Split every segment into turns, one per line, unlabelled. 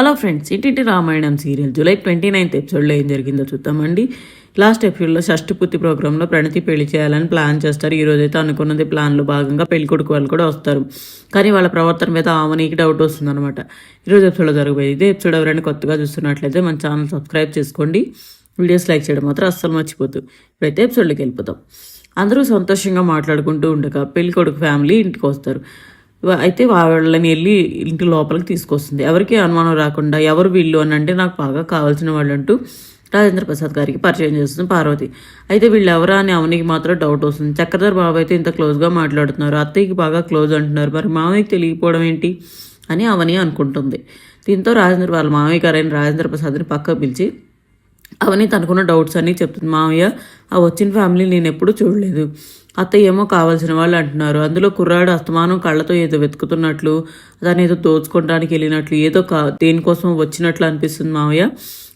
Hello friends ఇటీటి Ramayanam serial July twenty ninth ఎపిసోడ్లో ఏం జరిగిందో చూద్దామండి. లాస్ట్ ఎపిసోడ్లో షష్టిపూర్తి ప్రోగ్రాంలో ప్రణతి పెళ్ళి చేయాలని ప్లాన్ చేస్తారు. ఈ అయితే అనుకున్నది ప్లాన్లో భాగంగా పెళ్ళి కొడుకు వాళ్ళు కూడా వస్తారు. కానీ వాళ్ళ ప్రవర్తన మీద ఆమెనికి డౌట్ వస్తుంది అనమాట ఈరోజు ఎపిసోడ్లో జరగబోయేది ఇదే. ఎపిసోడ్ ఎవరైనా కొత్తగా చూస్తున్నట్లయితే మన ఛానల్ సబ్స్క్రైబ్ చేసుకోండి. వీడియోస్ లైక్ చేయడం మాత్రం అస్సలు మర్చిపోద్దు. ఇప్పుడైతే ఎపిసోడ్లోకి వెళ్ళిపోతాం. అందరూ సంతోషంగా మాట్లాడుకుంటూ ఉండగా పెళ్ళి కొడుకు ఫ్యామిలీ ఇంటికి వస్తారు. అయితే వాళ్ళని వెళ్ళి ఇంటి లోపలికి తీసుకొస్తుంది. ఎవరికి అనుమానం రాకుండా ఎవరు వీళ్ళు అని అంటే నాకు బాగా కావాల్సిన వాళ్ళు అంటూ రాజేంద్ర ప్రసాద్ గారికి పరిచయం చేస్తుంది పార్వతి. అయితే వీళ్ళు ఎవరా అని అవనికి మాత్రం డౌట్ వస్తుంది. చక్రధర్ బాబు అయితే ఇంత క్లోజ్గా మాట్లాడుతున్నారు. అత్తయ్యకి బాగా క్లోజ్ అంటున్నారు. మరి మామయ్యకి తెలియకపోవడం ఏంటి అని అవని అనుకుంటుంది. దీంతో రాజేంద్ర వాళ్ళ మామయ్య గారైన రాజేంద్ర ప్రసాద్ని పక్క పిలిచి అవన్నీ తనకున్న డౌట్స్ అన్నీ చెప్తుంది. మామయ్య ఆ వచ్చిన ఫ్యామిలీ నేను ఎప్పుడూ చూడలేదు. అత్తయ్య ఏమో కావాల్సిన వాళ్ళు అంటున్నారు. అందులో కుర్రాడు అస్తమానం కళ్ళతో ఏదో వెతుకుతున్నట్లు దాన్ని ఏదో దోచుకోవడానికి వెళ్ళినట్లు ఏదో కా దేనికోసం వచ్చినట్లు అనిపిస్తుంది మామయ్య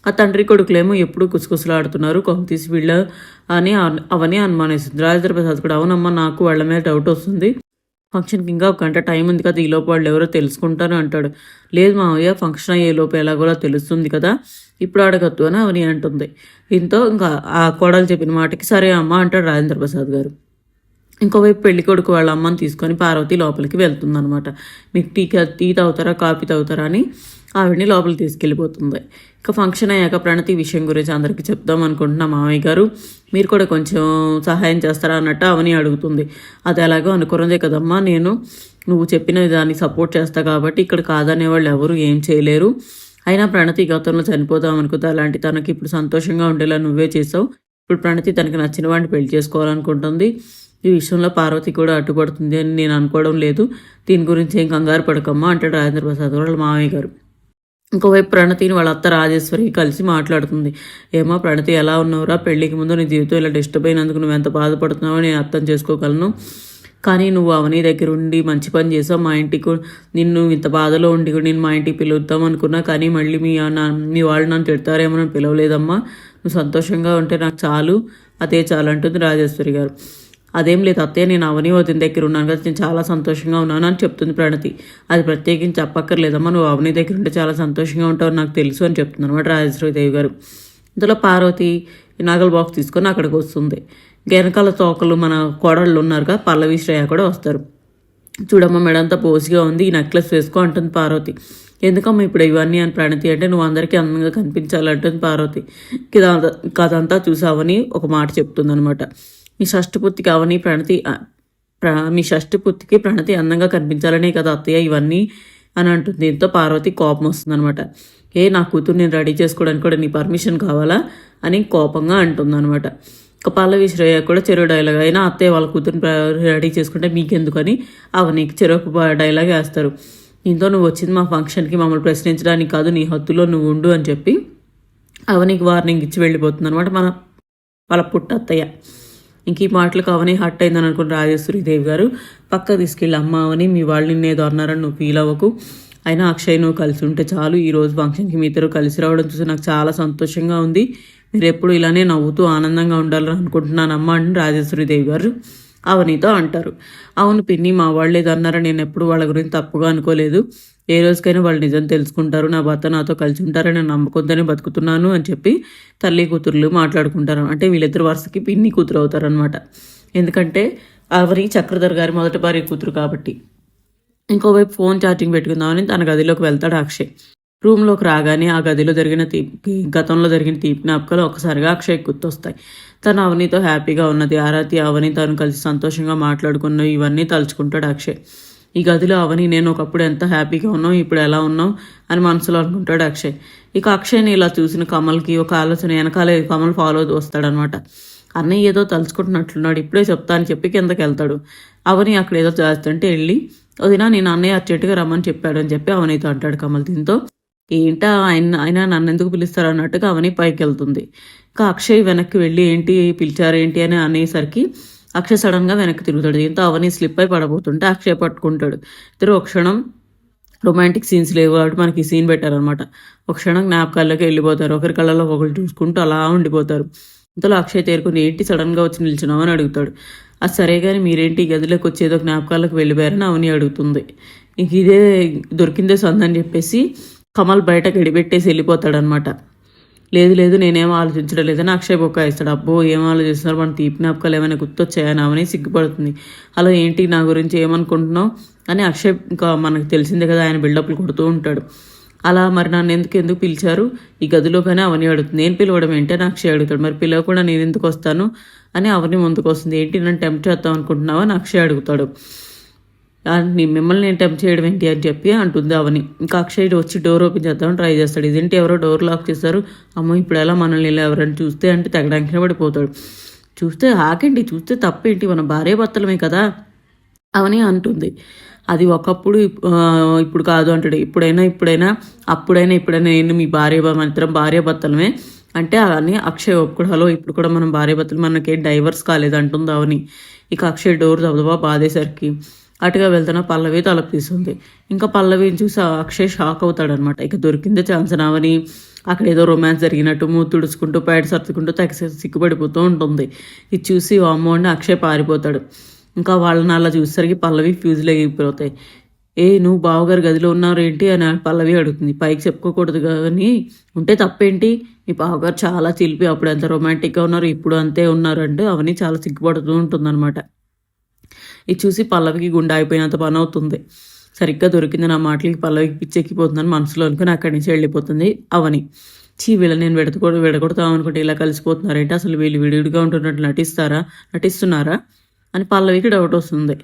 ఆ తండ్రి కొడుకులేమో ఎప్పుడు కుసకుసలాడుతున్నారు. కొంత తీసి వీళ్ళ అని అవన్నీ అనుమానిస్తుంది. రాజేంద్ర ప్రసాద్ కూడా అవునమ్మా నాకు వాళ్ళ మీద డౌట్ వస్తుంది. ఫంక్షన్కి ఇంకా ఒక గంట టైం ఉంది కదా ఈలోపు వాళ్ళు ఎవరో తెలుసుకుంటాను అంటాడు. లేదు మావయ్య ఫంక్షన్ అయ్యే లోపు ఎలాగోలా తెలుస్తుంది కదా. ఇప్పుడు అడగద్దు అని అవని అంటుంది. దీంతో ఇంకా ఆ కోడలు చెప్పిన మాటకి సరే అమ్మ అంటాడు రాజేంద్ర ప్రసాద్ గారు. ఇంకోవైపు పెళ్ళి కొడుకు వాళ్ళ అమ్మని తీసుకొని పార్వతి లోపలికి వెళ్తుందనమాట మీకు టీ టీ తాగుతారా కాఫీ తాగుతారా అని ఆవిడని లోపలికి తీసుకెళ్ళిపోతుంది. ఇక ఫంక్షన్ అయ్యాక ప్రణతి విషయం గురించి అందరికీ చెప్దాం అనుకుంటున్నా మామయ్య గారు. మీరు కూడా కొంచెం సహాయం చేస్తారా అన్నట్టు అవని అడుగుతుంది. అది ఎలాగో అనుకున్నదే కదమ్మా నేను నువ్వు చెప్పిన దాన్ని సపోర్ట్ చేస్తా కాబట్టి ఇక్కడ కాదనే వాళ్ళు ఎవరు ఏం చేయలేరు. అయినా ప్రణతి గతంలో చనిపోదాం అనుకుంటా అలాంటి తనకి ఇప్పుడు సంతోషంగా ఉండేలా నువ్వే చేసావు. ఇప్పుడు ప్రణతి తనకి నచ్చిన వాడిని పెళ్ళి చేసుకోవాలనుకుంటుంది. ఈ విషయంలో పార్వతి కూడా అడ్డుపడుతుంది అని నేను అనుకోవడం లేదు. దీని గురించి ఏం కంగారు పడకమ్మా అంటాడు రాజేంద్ర ప్రసాద్ వాళ్ళ మామయ్య గారు. ఇంకోవైపు ప్రణతిని వాళ్ళ అత్త రాజేశ్వరికి కలిసి మాట్లాడుతుంది. ఏమో ప్రణతి ఎలా ఉన్నావురా? పెళ్ళికి ముందు నీ జీవితం ఇలా డిస్టర్బ్ అయినందుకు నువ్వు ఎంత బాధపడుతున్నావో నేను అర్థం చేసుకోగలను. కానీ నువ్వు అవని దగ్గర ఉండి మంచి పని చేసావు. మా ఇంటికి నిన్ను ఇంత బాధలో ఉండి నేను మా ఇంటికి పిలుద్దాం అనుకున్నా కానీ మళ్ళీ మీ మీ వాళ్ళు నన్ను తిడతారేమో నన్ను పిలవలేదమ్మా. నువ్వు సంతోషంగా ఉంటే నాకు చాలు. అదే చాలు అంటుంది రాజేశ్వరి గారు. అదేం లేదు అత్తయ్య నేను అవని వదిన దగ్గర ఉన్నాను కదా నేను చాలా సంతోషంగా ఉన్నాను అని చెప్తుంది ప్రణతి. అది ప్రత్యేకించి చెప్పక్కర్లేదమ్మా నువ్వు అవని దగ్గర ఉంటే చాలా సంతోషంగా ఉంటావు నాకు తెలుసు అని చెప్తుంది అనమాట రాజేశ్వరిదేవి గారు. ఇందులో పార్వతి నగల బాక్స్ తీసుకొని అక్కడికి వస్తుంది. వెనకాల తోకలు మన కోడళ్ళు ఉన్నారుగా పల్లవి శ్రేయ కూడా వస్తారు. చూడమ్మ మెడంతా పోసిగా ఉంది ఈ నెక్లెస్ వేసుకో అంటుంది పార్వతి. ఎందుకమ్మా ఇప్పుడు ఇవన్నీ అని ప్రణతి అంటే నువ్వు అందరికీ అందంగా కనిపించాలంటుంది పార్వతి. కిదా కదంతా చూసావని ఒక మాట చెప్తుందనమాట మీ షష్టిపూర్తికి అవని ప్రణతి ప్ర మీ షష్టిపూర్తికి ప్రణతి అందంగా కనిపించాలనే కదా అత్తయ్య ఇవన్నీ అని అంటుంది. దీంతో పార్వతి కోపం వస్తుందనమాట ఏ నా కూతురు నేను రెడీ చేసుకోవడానికి కూడా నీ పర్మిషన్ కావాలా అని కోపంగా అంటుందన్నమాట. ఇక పల్లవి శ్రేయ కూడా చెరువు డైలాగ్ అయినా అత్తయ్య వాళ్ళ కూతురుని రెడీ చేసుకుంటే మీకెందుకని అవనీకి చెరువు డైలాగ్ వేస్తారు. దీంతో నువ్వు వచ్చింది మా ఫంక్షన్కి మమ్మల్ని ప్రశ్నించడానికి కాదు నీ హత్తులో నువ్వు ఉండు అని చెప్పి అవనికి వార్నింగ్ ఇచ్చి వెళ్ళిపోతుంది అనమాట మన వాళ్ళ పుట్ట అత్తయ్య. ఇంక ఈ మాటలకు అవనే హట్ అయిందని అనుకుని రాజేశ్వరీదేవి గారు పక్క తీసుకెళ్ళి అమ్మ అవని మీ వాళ్ళు నిన్నేదో అన్నారని నువ్వు ఫీల్ అవ్వకు. అయినా అక్షయ్ నువ్వు కలిసి ఉంటే చాలు. ఈ రోజు ఫంక్షన్కి మీ ఇద్దరు కలిసి రావడం చూసి నాకు చాలా సంతోషంగా ఉంది. మీరు ఎప్పుడు ఇలానే నవ్వుతూ ఆనందంగా ఉండాలని అనుకుంటున్నానమ్మా అని రాజేశ్వరీదేవి గారు అవనితో అంటారు. అవును పిన్ని మా వాళ్ళు ఏదో నేను ఎప్పుడు వాళ్ళ గురించి తప్పుగా అనుకోలేదు. ఏ రోజుకైనా వాళ్ళు నిజం తెలుసుకుంటారు నా భర్త నాతో కలిసి ఉంటారని నమ్మకంతోనే బతుకుతున్నాను అని చెప్పి తల్లి కూతుర్లు మాట్లాడుకుంటారు. అంటే వీళ్ళిద్దరు వరుసకి పిన్ని కూతురు అవుతారనమాట ఎందుకంటే అవరి చక్రధర్ గారి మొదటి భార్య కూతురు కాబట్టి. ఇంకోవైపు ఫోన్ ఛార్జింగ్ పెట్టుకుందామని తన గదిలోకి వెళ్తాడు అక్షయ్. రూమ్లోకి రాగానే ఆ గదిలో జరిగిన తీపి గతంలో జరిగిన తీపి జ్ఞాపకాలు ఒకసారిగా అక్షయ్ గుర్తొస్తాయి. తను అవనితో హ్యాపీగా ఉన్నది. ఆరాతి అవని తను కలిసి సంతోషంగా మాట్లాడుకున్న ఇవన్నీ తలుచుకుంటాడు అక్షయ్. ఈ గదిలో అవని నేను ఒకప్పుడు ఎంత హ్యాపీగా ఉన్నాం ఇప్పుడు ఎలా ఉన్నాం అని మనసులో అనుకుంటాడు అక్షయ్. ఇక అక్షయ్ని ఇలా చూసిన కమల్కి ఒక ఆలోచన వెనకాలే కమల్ ఫాలో వస్తాడనమాట అన్నయ్య ఏదో తలుచుకుంటున్నట్లున్నాడు ఇప్పుడే చెప్తా అని చెప్పి కిందకి వెళ్తాడు. అవని అక్కడ ఏదో చేస్తుంటే వెళ్ళి వదినా నేను అన్నయ్య అర్జెంటుగా రమ్మని చెప్పాడు అని చెప్పి అవనితో అంటాడు కమల్ దీంతో. ఏంటా ఆయన ఆయన నన్ను ఎందుకు పిలుస్తారు అన్నట్టుగా అవని పైకి వెళ్తుంది. ఇంకా అక్షయ్ వెనక్కి వెళ్ళి ఏంటి పిలిచారు ఏంటి అని అనేసరికి అక్షయ్ సడన్గా వెనక్కి తిరుగుతాడు. దీంతో అవని స్లిప్ అయి పడబోతుంటే అక్షయ్ పట్టుకుంటాడు. ఇద్దరు ఒక క్షణం రొమాంటిక్ సీన్స్ లేవు కాబట్టి మనకి ఈ సీన్ పెట్టారనమాట ఒక క్షణం జ్ఞాపకాల్లోకి వెళ్ళిపోతారు. ఒకరి కళ్ళలో ఒకరు చూసుకుంటూ అలా ఉండిపోతారు. ఇంతలో అక్షయ్ తేరుకుని ఏంటి సడన్గా వచ్చి నిల్చున్నామని అడుగుతాడు. అది సరే కానీ మీరేంటి ఈ గదిలోకి వచ్చేదో జ్ఞాపకాలకు వెళ్ళిపోయారని అవని అడుగుతుంది. ఇంక ఇదే దొరికిందే సొందని చెప్పేసి కమల్ బయట గడిపెట్టేసి వెళ్ళిపోతాడనమాట లేదు లేదు నేనేం ఆలోచించడం లేదని అక్షయ్ బొక్క ఇస్తాడు. అబ్బో ఏం ఆలోచిస్తున్నారు? మన తీపి జ్ఞాపకాలు ఏమైనా గుర్తొచ్చాయనామని సిగ్గుపడుతుంది. అలా ఏంటి? నా గురించి ఏమనుకుంటున్నావు? అని అక్షయ్ ఇంకా మనకు తెలిసిందే కదా ఆయన బిల్డప్లు కొడుతూ ఉంటాడు. అలా మరి నన్ను ఎందుకు ఎందుకు పిలిచారు? ఈ గదిలోగానే అవని అడుగుతుంది. నేను పిలవడం ఏంటి? అని అక్షయ్ అడుగుతాడు. మరి పిలవకుండా నేను ఎందుకు వస్తాను? అని అవని ముందుకు వస్తుంది. ఏంటి? నన్ను టెంప్ట్ చేద్దాం అనుకుంటున్నావా? అని అక్షయ్ అడుగుతాడు. మిమ్మల్ని నేను టెంప్ట్ చేయడం ఏంటి? అని చెప్పి అంటుంది అవని. ఇంకా అక్షయ్ వచ్చి డోర్ ఓపెన్ చేద్దామని ట్రై చేస్తాడు. ఇదేంటి ఎవరో డోర్ లాక్ చేస్తారు అమ్మో ఇప్పుడు ఎలా మనల్ని ఇలా ఎవరైనా చూస్తే అంటే తెగడానికి పడిపోతాడు. చూస్తే ఆకండి చూస్తే తప్పేంటి? మన భార్య భర్తలమే కదా అవని అంటుంది. అది ఒకప్పుడు ఇప్పుడు కాదు అంటాడు. ఇప్పుడైనా ఇప్పుడైనా అప్పుడైనా ఇప్పుడైనా నేను మీ భార్య మాత్రం భార్య భర్తలమే అంటే అని అక్షయ్ ఒప్పుడు హలో ఇప్పుడు కూడా మనం భార్య భర్తలు మనకేం డైవర్స్ కాలేదు అంటుంది అవని? ఇక అక్షయ్ డోర్ దబదబా బాధేసరికి. అటుగా వెళ్తున్న పల్లవి తలపీస్తుంది ఇంకా పల్లవిని చూసి అక్షయ్ షాక్ అవుతాడనమాట ఇక దొరికిందే ఛాన్స్ అవని అక్కడ ఏదో రొమాన్స్ జరిగినట్టు మూతి తుడుచుకుంటూ పేట సర్దుకుంటూ తెగ సిగ్గుపడిపోతూ ఉంటుంది. ఇది చూసి ఓ అమ్మో అని అక్షయ్ పారిపోతాడు. ఇంకా వాళ్ళని అలా చూసేసరికి పల్లవి ఫ్యూజులు అయిపోతాయి ఏ నువ్వు బావగారు గదిలో ఉన్నారు ఏంటి అని పల్లవి అడుగుతుంది. పైకి చెప్పుకోకూడదు కానీ ఉంటే తప్పేంటి? మీ బావగారు చాలా చిలిపి అప్పుడు ఎంత రొమాంటిక్గా ఉన్నారు ఇప్పుడు అంతే ఉన్నారు అంటే అవన్నీ చాలా సిగ్గుపడుతూ ఉంటుందన్నమాట. ఇది చూసి పల్లవికి గుండె అయిపోయినంత పని అవుతుంది. సరిగ్గా దొరికింది నా మాటలకి పల్లవికి పిచ్చెక్కిపోతుందని మనసులో అనుకుని అక్కడి నుంచి వెళ్ళిపోతుంది అవని. చీ వీళ్ళని నేను విడతకూడదు విడగొడతాం అనుకుంటే ఇలా కలిసిపోతున్నారంటే? అసలు వీళ్ళు విడివిడిగా ఉంటున్నట్టు నటిస్తారా? నటిస్తున్నారా? అని పల్లవికి డౌట్ వస్తుంది.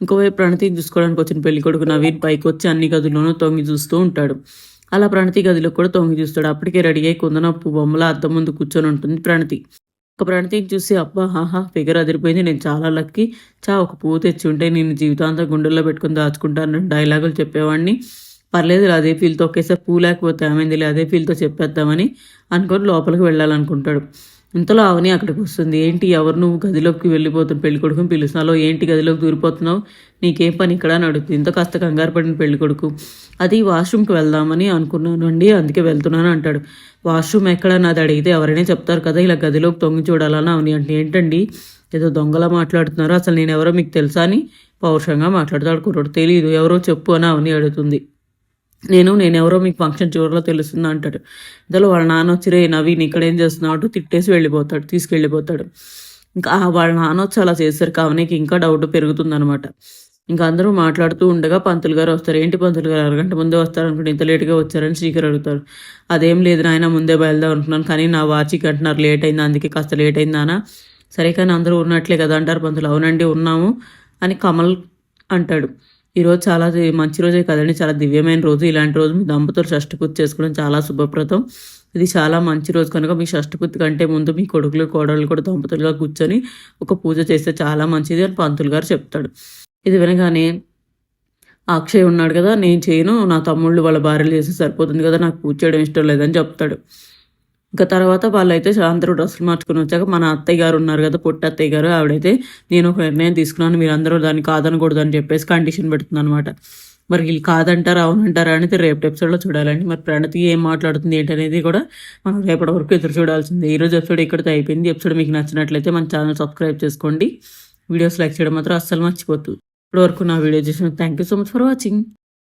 ఇంకోవైపు ప్రణతి చూసుకోవడానికి వచ్చిన పెళ్ళి కొడుకు నవీన్ పైకి వచ్చి అన్ని గదుల్లోనూ తొంగి చూస్తూ ఉంటాడు. అలా ప్రణతి గదిలో కూడా తొంగి చూస్తాడు. అప్పటికే రెడీ అయి కుందనప్పు బొమ్మల అద్దం ముందు కూర్చొని ఉంటుంది ప్రణతి. ఒక ప్రణతిని చూసి అబ్బా హాహా ఫిగర్ అదిరిపోయింది నేను చాలా లక్కీ. చా ఒక పువ్వు తెచ్చి ఉంటే నేను జీవితాంతం గుండెల్లో పెట్టుకుని దాచుకుంటాను డైలాగులు చెప్పేవాడిని పర్లేదు అదే ఫీల్తో ఒకేసారి పూ లేకపోతే ఏమైంది అదే ఫీల్తో చెప్పేద్దామని అనుకొని లోపలికి వెళ్ళాలనుకుంటాడు. ఇంతలో అవని అక్కడికి వస్తుంది. ఏంటి ఎవరు నువ్వు గదిలోకి వెళ్ళిపోతున్న పెళ్ళి కొడుకుని పిలుస్తున్నాలో ఏంటి గదిలోకి దూరిపోతున్నావు? నీకేం పని ఇక్కడ అని అడుగుతుంది. ఇంత కాస్త కంగారు పడిన పెళ్ళి కొడుకు. అది వాష్రూమ్కి వెళ్దామని అనుకున్నాను అండి. అందుకే వెళ్తున్నాను అంటాడు. వాష్రూమ్ ఎక్కడ నాది అడిగితే ఎవరైనా చెప్తారు కదా ఇలా గదిలోకి తొంగి చూడాలని అవని అంటే ఏంటండి? ఏదో దొంగలా మాట్లాడుతున్నారు. అసలు నేను ఎవరో మీకు తెలుసా అని పౌరుషంగా మాట్లాడతాడు కుర్రోడు. తెలియదు ఎవరో చెప్పు అని అవని అడుగుతుంది. నేను నేనెవరో మీకు ఫంక్షన్ చివరిలో తెలుస్తుంది అంటాడు. ఇంతలో వాళ్ళ నాన్న వచ్చి రే నవీన్ ఇక్కడ ఏం చేస్తున్నావు? అంటూ తిట్టేసి వెళ్ళిపోతాడు తీసుకెళ్ళిపోతాడు. ఇంకా వాళ్ళ నాన్న వచ్చి అలా చేస్తారు అవనికి ఇంకా డౌట్ పెరుగుతుందనమాట ఇంకా అందరూ మాట్లాడుతూ ఉండగా పంతులు గారు వస్తారు. ఏంటి పంతులు గారు? అరగంట ముందే వస్తారు అనుకుంటే ఇంత లేట్గా వచ్చారని శ్రీకర్ అడుగుతారు. అదేం లేదు నాయన ముందే బయలుదేరి అనుకున్నాను కానీ నా వాచికి అంటున్నారు లేట్ అయింది అందుకే కాస్త లేట్ అయిందానా సరే కానీ అందరూ ఉన్నట్లే కదా అంటారు పంతులు. అవునండి ఉన్నాము అని కమల్ అంటాడు. ఈరోజు చాలా మంచి రోజే కదండి. చాలా దివ్యమైన రోజు. ఇలాంటి రోజు మీ దంపతులు షష్టిపూర్తి చేసుకోవడం చాలా శుభప్రదం. ఇది చాలా మంచి రోజు. కనుక మీ షష్టిపూర్తి కంటే ముందు మీ కొడుకులు కోడళ్ళు కూడా దంపతులుగా కూర్చొని ఒక పూజ చేస్తే చాలా మంచిది అని పంతులు గారు చెప్తాడు. ఇది వినగానే అక్షయ్ ఉన్నాడు కదా నేను చేయను. నా తమ్ముళ్ళు వాళ్ళ భార్యలు చేస్తే సరిపోతుంది కదా నాకు పూజ చేయడం ఇష్టం లేదని చెప్తాడు. ఇంకా తర్వాత వాళ్ళైతే అందరూ డ్రెస్సులు మార్చుకుని వచ్చాక మన అత్తయ్య గారు ఉన్నారు కదా పొట్టి అత్తయ్య గారు ఆవిడైతే నేను ఒక నిర్ణయం తీసుకున్నాను మీరు అందరూ దాన్ని కాదనకూడదు అని చెప్పేసి కండిషన్ పెడుతుంది అనమాట మరి వీళ్ళు కాదంటారా అవునంటారా అనేది రేపు ఎపిసోడ్లో చూడాలండి. మరి ప్రణతి ఏం మాట్లాడుతుంది ఏంటనేది కూడా మనం రేపటి వరకు ఎదురు చూడాల్సిందే. ఈరోజు ఎపిసోడ్ ఇక్కడితో అయిపోయింది. ఎపిసోడ్ మీకు నచ్చినట్లయితే మన ఛానల్ సబ్స్క్రైబ్ చేసుకోండి. వీడియోస్ లైక్ చేయడం మాత్రం అస్సలు మర్చిపోతుంది ఇప్పటివరకు నా వీడియో చూసిన thank you so much for watching